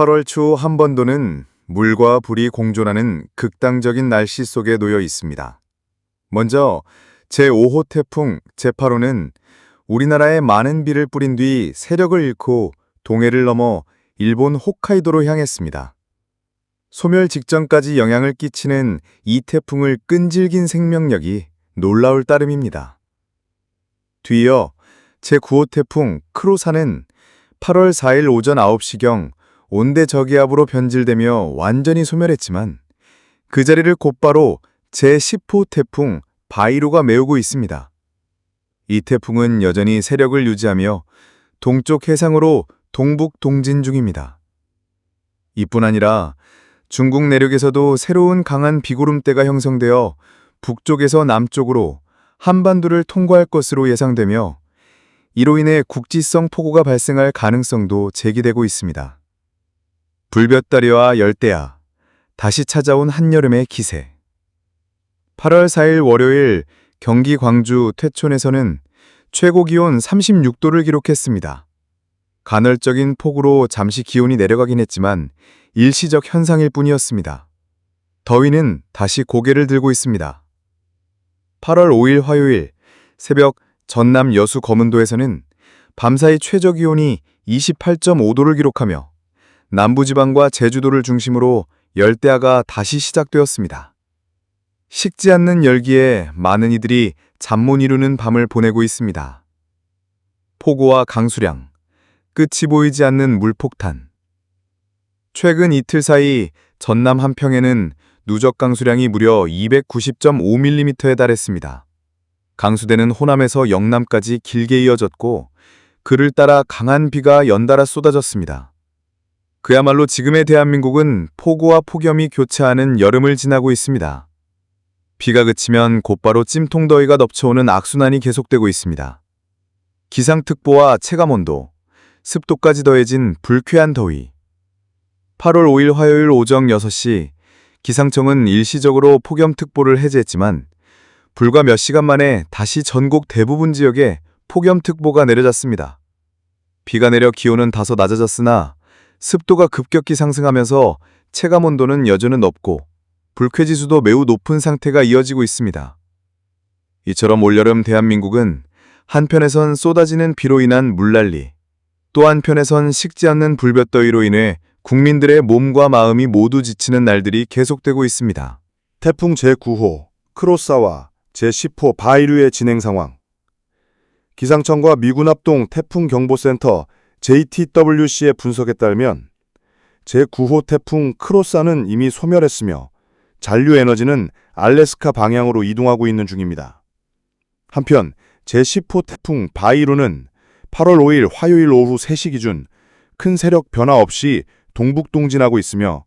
8월 초 한번도는 물과 불이 공존하는 극단적인 날씨 속에 놓여 있습니다. 먼저 제5호 태풍 제8호는 우리나라에 많은 비를 뿌린 뒤 세력을 잃고 동해를 넘어 일본 홋카이도로 향했습니다. 소멸 직전까지 영향을 끼치는 이 태풍을 끈질긴 생명력이 놀라울 따름입니다. 뒤이어 제9호 태풍 크로사는 8월 4일 오전 9시경 온대 저기압으로 변질되며 완전히 소멸했지만 그 자리를 곧바로 제10호 태풍 바이로가 메우고 있습니다. 이 태풍은 여전히 세력을 유지하며 동쪽 해상으로 동북 동진 중입니다. 이뿐 아니라 중국 내륙에서도 새로운 강한 비구름대가 형성되어 북쪽에서 남쪽으로 한반도를 통과할 것으로 예상되며 이로 인해 국지성 폭우가 발생할 가능성도 제기되고 있습니다. 불볕다리와 열대야, 다시 찾아온 한여름의 기세. 8월 4일 월요일 경기 광주 퇴촌에서는 최고 기온 36도를 기록했습니다. 간헐적인 폭우로 잠시 기온이 내려가긴 했지만 일시적 현상일 뿐이었습니다. 더위는 다시 고개를 들고 있습니다. 8월 5일 화요일 새벽 전남 여수 검은도에서는 밤사이 최저 기온이 28.5도를 기록하며 남부지방과 제주도를 중심으로 열대야가 다시 시작되었습니다. 식지 않는 열기에 많은 이들이 잠 못 이루는 밤을 보내고 있습니다. 폭우와 강수량, 끝이 보이지 않는 물폭탄. 최근 이틀 사이 전남 한평에는 누적 강수량이 무려 290.5mm에 달했습니다. 강수대는 호남에서 영남까지 길게 이어졌고 그를 따라 강한 비가 연달아 쏟아졌습니다. 그야말로 지금의 대한민국은 폭우와 폭염이 교차하는 여름을 지나고 있습니다. 비가 그치면 곧바로 찜통더위가 덮쳐오는 악순환이 계속되고 있습니다. 기상특보와 체감온도, 습도까지 더해진 불쾌한 더위. 8월 5일 화요일 오전 6시 기상청은 일시적으로 폭염특보를 해제했지만 불과 몇 시간 만에 다시 전국 대부분 지역에 폭염특보가 내려졌습니다. 비가 내려 기온은 다소 낮아졌으나 습도가 급격히 상승하면서 체감 온도는 여전히 높고 불쾌지수도 매우 높은 상태가 이어지고 있습니다. 이처럼 올여름 대한민국은 한편에선 쏟아지는 비로 인한 물난리, 또 한편에선 식지 않는 불볕더위로 인해 국민들의 몸과 마음이 모두 지치는 날들이 계속되고 있습니다. 태풍 제9호 크로사와 제10호 바이류의 진행 상황. 기상청과 미군 합동 태풍 경보센터 JTWC의 분석에 따르면 제9호 태풍 크로사는 이미 소멸했으며 잔류 에너지는 알래스카 방향으로 이동하고 있는 중입니다. 한편 제10호 태풍 바이루는 8월 5일 화요일 오후 3시 기준 큰 세력 변화 없이 동북 동진하고 있으며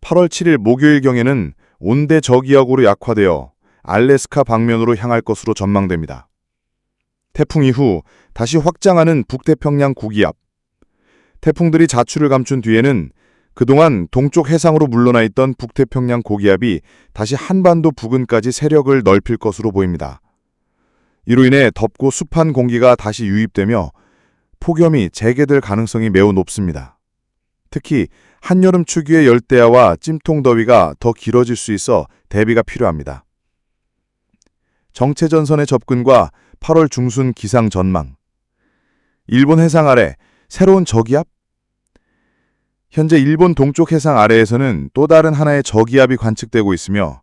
8월 7일 목요일경에는 온대 저기압으로 약화되어 알래스카 방면으로 향할 것으로 전망됩니다. 태풍 이후 다시 확장하는 북태평양 고기압. 태풍들이 자취를 감춘 뒤에는 그동안 동쪽 해상으로 물러나 있던 북태평양 고기압이 다시 한반도 부근까지 세력을 넓힐 것으로 보입니다. 이로 인해 덥고 습한 공기가 다시 유입되며 폭염이 재개될 가능성이 매우 높습니다. 특히 한여름 추기의 열대야와 찜통 더위가 더 길어질 수 있어 대비가 필요합니다. 정체전선의 접근과 8월 중순 기상 전망 일본 해상 아래 새로운 저기압? 현재 일본 동쪽 해상 아래에서는 또 다른 하나의 저기압이 관측되고 있으며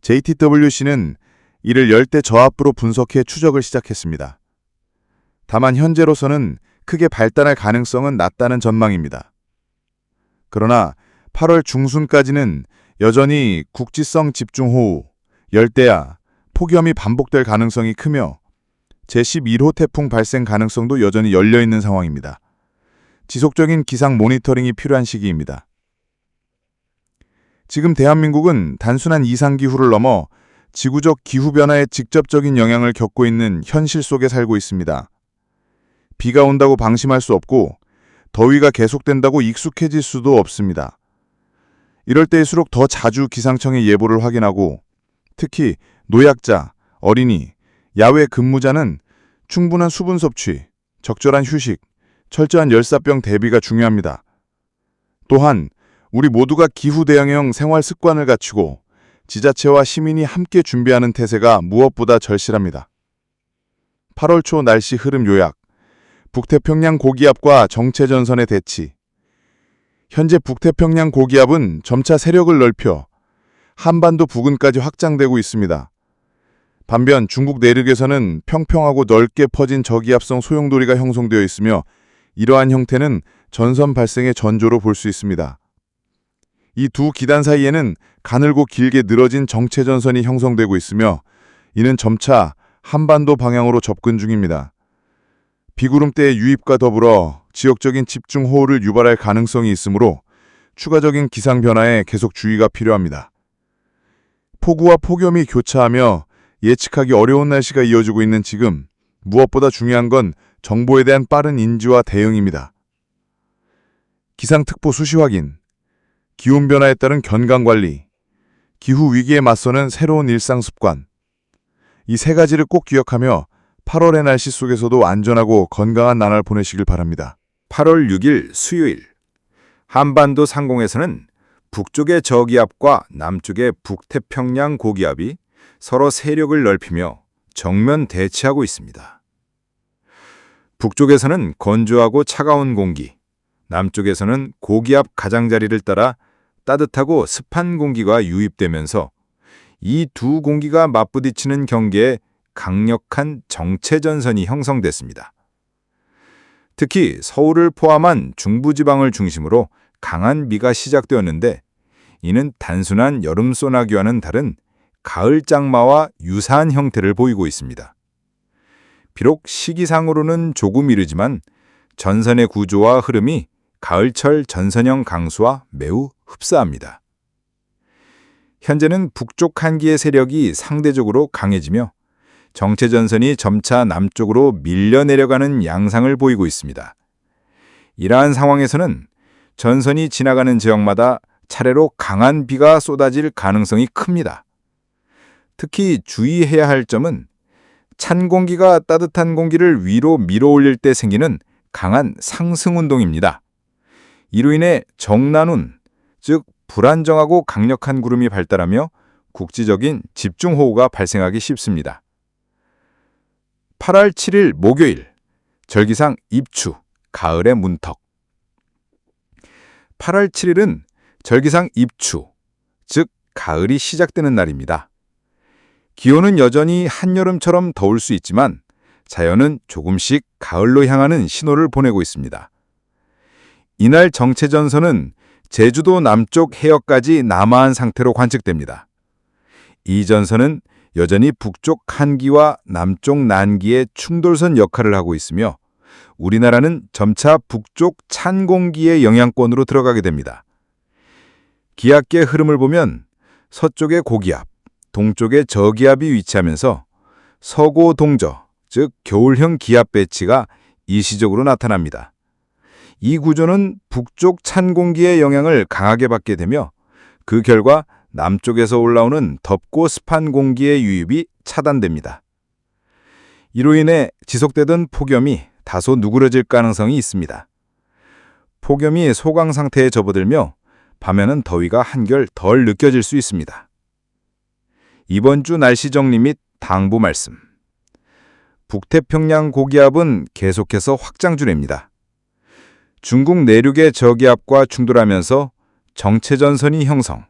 JTWC는 이를 열대 저압부로 분석해 추적을 시작했습니다. 다만 현재로서는 크게 발달할 가능성은 낮다는 전망입니다. 그러나 8월 중순까지는 여전히 국지성 집중호우, 열대야, 폭염이 반복될 가능성이 크며 제11호 태풍 발생 가능성도 여전히 열려 있는 상황입니다. 지속적인 기상 모니터링이 필요한 시기입니다. 지금 대한민국은 단순한 이상기후를 넘어 지구적 기후변화에 직접적인 영향을 겪고 있는 현실 속에 살고 있습니다. 비가 온다고 방심할 수 없고 더위가 계속된다고 익숙해질 수도 없습니다. 이럴 때일수록 더 자주 기상청의 예보를 확인하고 특히 노약자, 어린이, 야외 근무자는 충분한 수분 섭취, 적절한 휴식, 철저한 열사병 대비가 중요합니다. 또한 우리 모두가 기후 대응형 생활 습관을 갖추고 지자체와 시민이 함께 준비하는 태세가 무엇보다 절실합니다. 8월 초 날씨 흐름 요약, 북태평양 고기압과 정체전선의 대치. 현재 북태평양 고기압은 점차 세력을 넓혀 한반도 부근까지 확장되고 있습니다. 반면 중국 내륙에서는 평평하고 넓게 퍼진 저기압성 소용돌이가 형성되어 있으며 이러한 형태는 전선 발생의 전조로 볼 수 있습니다. 이 두 기단 사이에는 가늘고 길게 늘어진 정체전선이 형성되고 있으며 이는 점차 한반도 방향으로 접근 중입니다. 비구름대의 유입과 더불어 지역적인 집중 호우를 유발할 가능성이 있으므로 추가적인 기상 변화에 계속 주의가 필요합니다. 폭우와 폭염이 교차하며 예측하기 어려운 날씨가 이어지고 있는 지금 무엇보다 중요한 건 정보에 대한 빠른 인지와 대응입니다. 기상특보 수시 확인, 기온 변화에 따른 견강 관리, 기후 위기에 맞서는 새로운 일상 습관. 이 세 가지를 꼭 기억하며 8월의 날씨 속에서도 안전하고 건강한 나날 보내시길 바랍니다. 8월 6일 수요일 한반도 상공에서는 북쪽의 저기압과 남쪽의 북태평양 고기압이 서로 세력을 넓히며 정면 대치하고 있습니다. 북쪽에서는 건조하고 차가운 공기, 남쪽에서는 고기압 가장자리를 따라 따뜻하고 습한 공기가 유입되면서 이 두 공기가 맞부딪히는 경계에 강력한 정체전선이 형성됐습니다. 특히 서울을 포함한 중부지방을 중심으로 강한 비가 시작되었는데 이는 단순한 여름 소나기와는 다른 가을 장마와 유사한 형태를 보이고 있습니다. 비록 시기상으로는 조금 이르지만 전선의 구조와 흐름이 가을철 전선형 강수와 매우 흡사합니다. 현재는 북쪽 한기의 세력이 상대적으로 강해지며 정체전선이 점차 남쪽으로 밀려 내려가는 양상을 보이고 있습니다. 이러한 상황에서는 전선이 지나가는 지역마다 차례로 강한 비가 쏟아질 가능성이 큽니다. 특히 주의해야 할 점은 찬 공기가 따뜻한 공기를 위로 밀어 올릴 때 생기는 강한 상승 운동입니다. 이로 인해 정난운, 즉 불안정하고 강력한 구름이 발달하며 국지적인 집중호우가 발생하기 쉽습니다. 8월 7일 목요일 절기상 입추, 가을의 문턱 8월 7일은 절기상 입추, 즉 가을이 시작되는 날입니다. 기온은 여전히 한여름처럼 더울 수 있지만 자연은 조금씩 가을로 향하는 신호를 보내고 있습니다. 이날 정체전선은 제주도 남쪽 해역까지 남하한 상태로 관측됩니다. 이 전선은 여전히 북쪽 한기와 남쪽 난기의 충돌선 역할을 하고 있으며 우리나라는 점차 북쪽 찬 공기의 영향권으로 들어가게 됩니다. 기압계 흐름을 보면 서쪽의 고기압, 동쪽의 저기압이 위치하면서 서고 동저, 즉 겨울형 기압 배치가 일시적으로 나타납니다. 이 구조는 북쪽 찬 공기의 영향을 강하게 받게 되며 그 결과 남쪽에서 올라오는 덥고 습한 공기의 유입이 차단됩니다. 이로 인해 지속되던 폭염이 다소 누그러질 가능성이 있습니다. 폭염이 소강 상태에 접어들며 밤에는 더위가 한결 덜 느껴질 수 있습니다. 이번 주 날씨 정리 및 당부 말씀. 북태평양 고기압은 계속해서 확장 중입니다. 중국 내륙의 저기압과 충돌하면서 정체전선이 형성.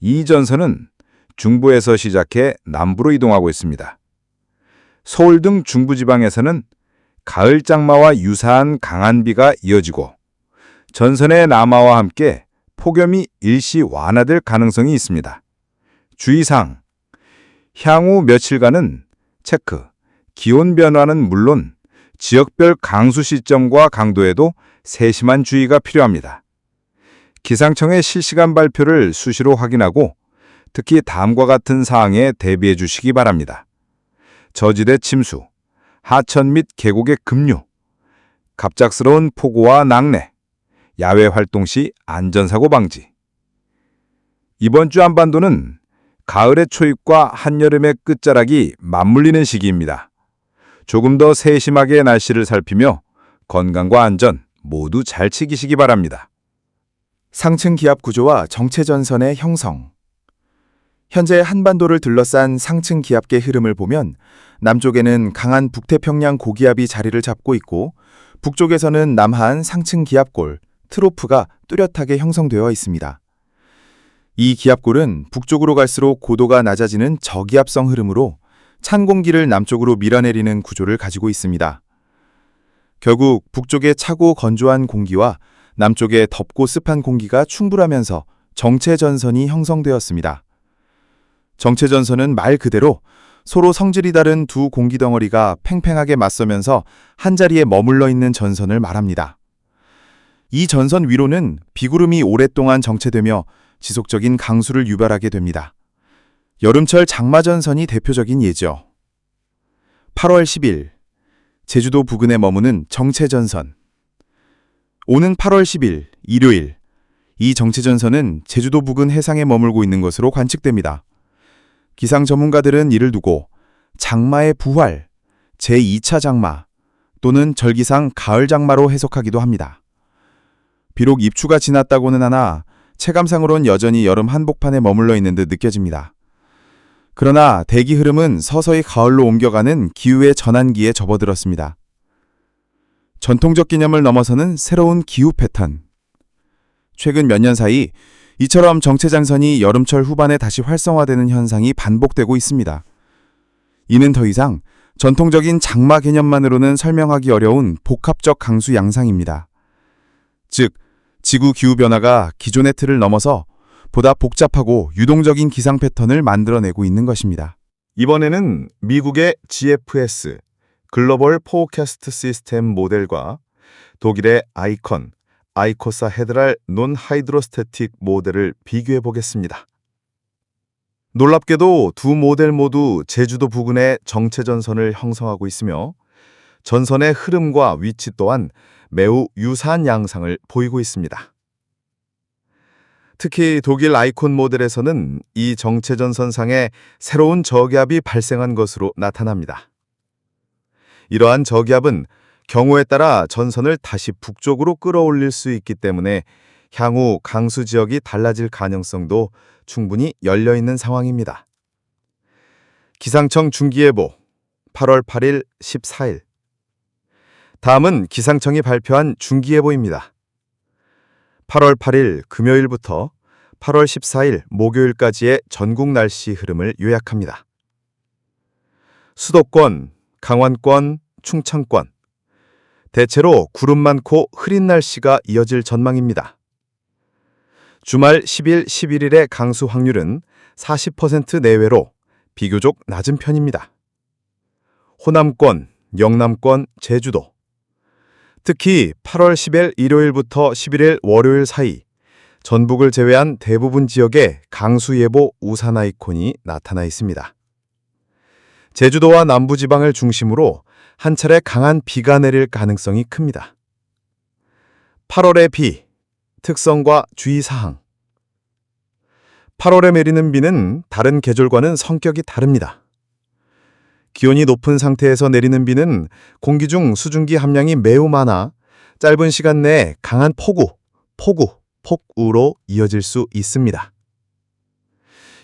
이 전선은 중부에서 시작해 남부로 이동하고 있습니다. 서울 등 중부지방에서는 가을 장마와 유사한 강한 비가 이어지고 전선의 남하와 함께 폭염이 일시 완화될 가능성이 있습니다. 주의사항 향후 며칠간은 체크, 기온 변화는 물론 지역별 강수 시점과 강도에도 세심한 주의가 필요합니다. 기상청의 실시간 발표를 수시로 확인하고 특히 다음과 같은 사항에 대비해 주시기 바랍니다. 저지대 침수, 하천 및 계곡의 급류, 갑작스러운 폭우와 낙뢰, 야외 활동 시 안전사고 방지. 이번 주 한반도는 가을의 초입과 한여름의 끝자락이 맞물리는 시기입니다. 조금 더 세심하게 날씨를 살피며 건강과 안전 모두 잘 지키시기 바랍니다. 상층 기압 구조와 정체 전선의 형성. 현재 한반도를 둘러싼 상층 기압계 흐름을 보면 남쪽에는 강한 북태평양 고기압이 자리를 잡고 있고 북쪽에서는 남한 상층 기압골, 트로프가 뚜렷하게 형성되어 있습니다. 이 기압골은 북쪽으로 갈수록 고도가 낮아지는 저기압성 흐름으로 찬 공기를 남쪽으로 밀어내리는 구조를 가지고 있습니다. 결국 북쪽의 차고 건조한 공기와 남쪽의 덥고 습한 공기가 충돌하면서 정체 전선이 형성되었습니다. 정체 전선은 말 그대로 서로 성질이 다른 두 공기 덩어리가 팽팽하게 맞서면서 한자리에 머물러 있는 전선을 말합니다. 이 전선 위로는 비구름이 오랫동안 정체되며 지속적인 강수를 유발하게 됩니다. 여름철 장마전선이 대표적인 예죠. 8월 10일 제주도 부근에 머무는 정체전선 오는 8월 10일 일요일 이 정체전선은 제주도 부근 해상에 머물고 있는 것으로 관측됩니다. 기상 전문가들은 이를 두고 장마의 부활, 제2차 장마 또는 절기상 가을 장마로 해석하기도 합니다. 비록 입추가 지났다고는 하나 체감상으론 여전히 여름 한복판에 머물러 있는 듯 느껴집니다. 그러나 대기 흐름은 서서히 가을로 옮겨가는 기후의 전환기에 접어들었습니다. 전통적 개념을 넘어서는 새로운 기후 패턴. 최근 몇 년 사이 이처럼 정체장선이 여름철 후반에 다시 활성화되는 현상이 반복되고 있습니다. 이는 더 이상 전통적인 장마 개념만으로는 설명하기 어려운 복합적 강수 양상입니다. 즉, 지구 기후 변화가 기존의 틀을 넘어서 보다 복잡하고 유동적인 기상 패턴을 만들어내고 있는 것입니다. 이번에는 미국의 GFS 글로벌 포캐스트 시스템 모델과 독일의 아이컨 아이코사 헤드랄 논 하이드로스태틱 모델을 비교해 보겠습니다. 놀랍게도 두 모델 모두 제주도 부근에 정체 전선을 형성하고 있으며 전선의 흐름과 위치 또한 매우 유사한 양상을 보이고 있습니다. 특히 독일 아이콘 모델에서는 이 정체 전선상에 새로운 저기압이 발생한 것으로 나타납니다. 이러한 저기압은 경우에 따라 전선을 다시 북쪽으로 끌어올릴 수 있기 때문에 향후 강수 지역이 달라질 가능성도 충분히 열려 있는 상황입니다. 기상청 중기예보 8월 8일 14일 다음은 기상청이 발표한 중기예보입니다. 8월 8일 금요일부터 8월 14일 목요일까지의 전국 날씨 흐름을 요약합니다. 수도권, 강원권, 충청권 대체로 구름 많고 흐린 날씨가 이어질 전망입니다. 주말 10일, 11일의 강수 확률은 40% 내외로 비교적 낮은 편입니다. 호남권, 영남권, 제주도 특히 8월 10일 일요일부터 11일 월요일 사이 전북을 제외한 대부분 지역에 강수 예보 우산 아이콘이 나타나 있습니다. 제주도와 남부지방을 중심으로 한 차례 강한 비가 내릴 가능성이 큽니다. 8월의 비, 특성과 주의사항 8월에 내리는 비는 다른 계절과는 성격이 다릅니다. 기온이 높은 상태에서 내리는 비는 공기 중 수증기 함량이 매우 많아 짧은 시간 내에 강한 폭우, 폭우, 폭우로 이어질 수 있습니다.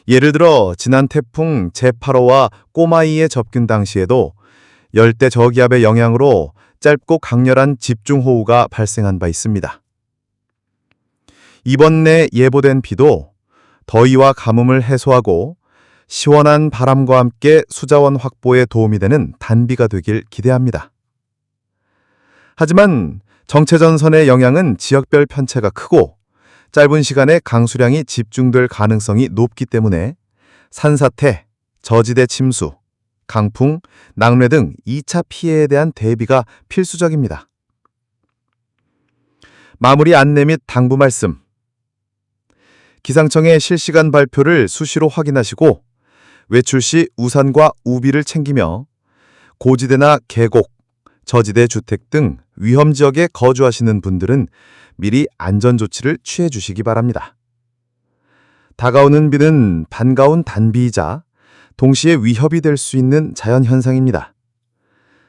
예를 들어 지난 태풍 제8호와 꼬마이의 접근 당시에도 열대 저기압의 영향으로 짧고 강렬한 집중호우가 발생한 바 있습니다. 이번 내 예보된 비도 더위와 가뭄을 해소하고 시원한 바람과 함께 수자원 확보에 도움이 되는 단비가 되길 기대합니다. 하지만 정체전선의 영향은 지역별 편차가 크고 짧은 시간에 강수량이 집중될 가능성이 높기 때문에 산사태, 저지대 침수, 강풍, 낙뢰 등 2차 피해에 대한 대비가 필수적입니다. 마무리 안내 및 당부 말씀 기상청의 실시간 발표를 수시로 확인하시고 외출 시 우산과 우비를 챙기며 고지대나 계곡, 저지대 주택 등 위험 지역에 거주하시는 분들은 미리 안전 조치를 취해 주시기 바랍니다. 다가오는 비는 반가운 단비이자 동시에 위협이 될 수 있는 자연 현상입니다.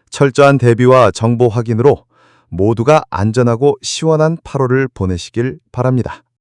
철저한 대비와 정보 확인으로 모두가 안전하고 시원한 8월을 보내시길 바랍니다.